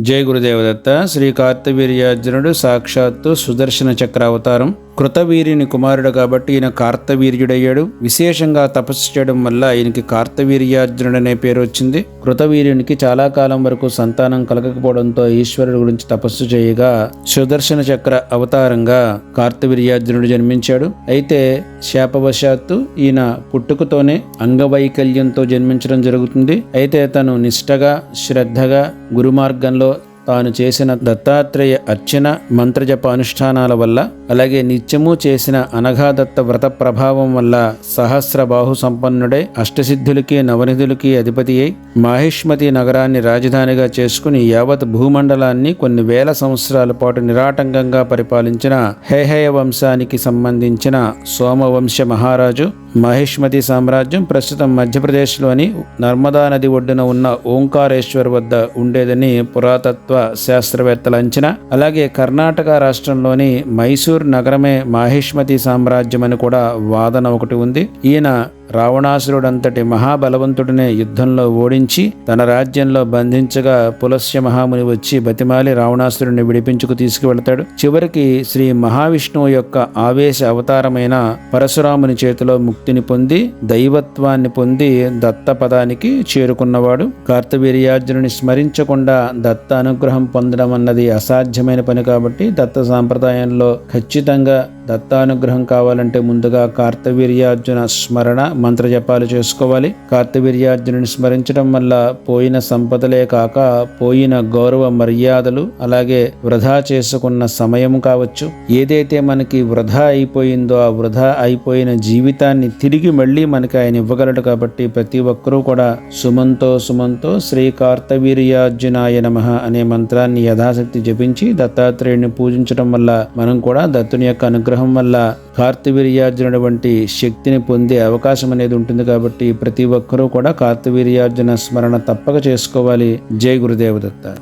జయ గురుదేవదత్త శ్రీ కార్తవీర్యార్జునుడు సాక్షాత్తు సుదర్శన చక్ర అవతారం కృతవీర్యుని కుమారుడు కాబట్టి ఈయన కార్తవీర్యుడయ్యాడు. విశేషంగా తపస్సు చేయడం వల్ల ఈయనకి కార్తవీర్యార్జునుడు అనే పేరు వచ్చింది. కృతవీర్యునికి చాలా కాలం వరకు సంతానం కలగకపోవడంతో ఈశ్వరుడు గురించి తపస్సు చేయగా సుదర్శన చక్ర అవతారంగా కార్తవీర్యార్జునుడు జన్మించాడు. అయితే శాపవశాత్తు ఈయన పుట్టుకతోనే అంగవైకల్యంతో జన్మించడం జరుగుతుంది. అయితే తను నిష్టగా శ్రద్ధగా గురుమార్గంలో తాను చేసిన దత్తాత్రేయ అర్చన మంత్రజప అనుష్ఠానాల వల్ల అలాగే నిత్యము చేసిన అనఘాదత్త వ్రత ప్రభావం వల్ల సహస్ర బాహు సంపన్నుడే అష్టసిద్ధులకి నవనిధులకి అధిపతి అయి మాహిష్మతి నగరాన్ని రాజధానిగా చేసుకుని యావత్ భూమండలాన్ని కొన్ని వేల సంవత్సరాల పాటు నిరాటంకంగా పరిపాలించిన హేహయ వంశానికి సంబంధించిన సోమవంశ మహారాజు మహిష్మతి సామ్రాజ్యం ప్రస్తుతం మధ్యప్రదేశ్లోని నర్మదా నది ఒడ్డున ఉన్న ఓంకారేశ్వర్ వద్ద ఉండేదని పురాతత్వ శాస్త్రవేత్తల అంచనా. అలాగే కర్ణాటక రాష్ట్రంలోని మైసూర్ నగరమే మహేష్మతి సామ్రాజ్యం అని కూడా వాదన ఒకటి ఉంది. ఈయన రావణాసురుడంతటి మహాబలవంతుడినే యుద్ధంలో ఓడించి తన రాజ్యంలో బంధించగా పులస్య మహాముని వచ్చి బతిమాలి రావణాసురుడిని విడిపించుకు తీసుకువెళతాడు. చివరికి శ్రీ మహావిష్ణువు యొక్క ఆవేశ అవతారమైన పరశురాముని చేతిలో ముక్తిని పొంది దైవత్వాన్ని పొంది దత్త పదానికి చేరుకున్నవాడు. కార్తవీర్యార్జునుని స్మరించకుండా దత్త అనుగ్రహం పొందడం అన్నది అసాధ్యమైన పని కాబట్టి దత్త సాంప్రదాయంలో ఖచ్చితంగా దత్తానుగ్రహం కావాలంటే ముందుగా కార్తవీర్యార్జున స్మరణ మంత్రజపాలు చేసుకోవాలి. కార్తవీర్యార్జునుని స్మరించడం వల్ల పోయిన సంపదలే కాక పోయిన గౌరవ మర్యాదలు అలాగే వృధా చేసుకున్న సమయం కావచ్చు. ఏదైతే మనకి వృధా అయిపోయిందో ఆ వృధా అయిపోయిన జీవితాన్ని తిరిగి మళ్ళీ మనకి ఆయన ఇవ్వగలడు కాబట్టి ప్రతి ఒక్కరూ కూడా సుమంతో సుమంతో శ్రీ కార్తవీర్యార్జునాయ నమ అనే మంత్రాన్ని యథాశక్తి జపించి దత్తాత్రేయుడిని పూజించడం వల్ల మనం కూడా దత్తుని యొక్క అనుగ్రహం వల్ల కార్తవీర్యార్జునుడు వంటి శక్తిని పొందే అవకాశం అనేది ఉంటుంది కాబట్టి ప్రతి ఒక్కరూ కూడా కార్తవీర్యార్జున స్మరణ తప్పక చేసుకోవాలి. జై గురుదేవదత్త.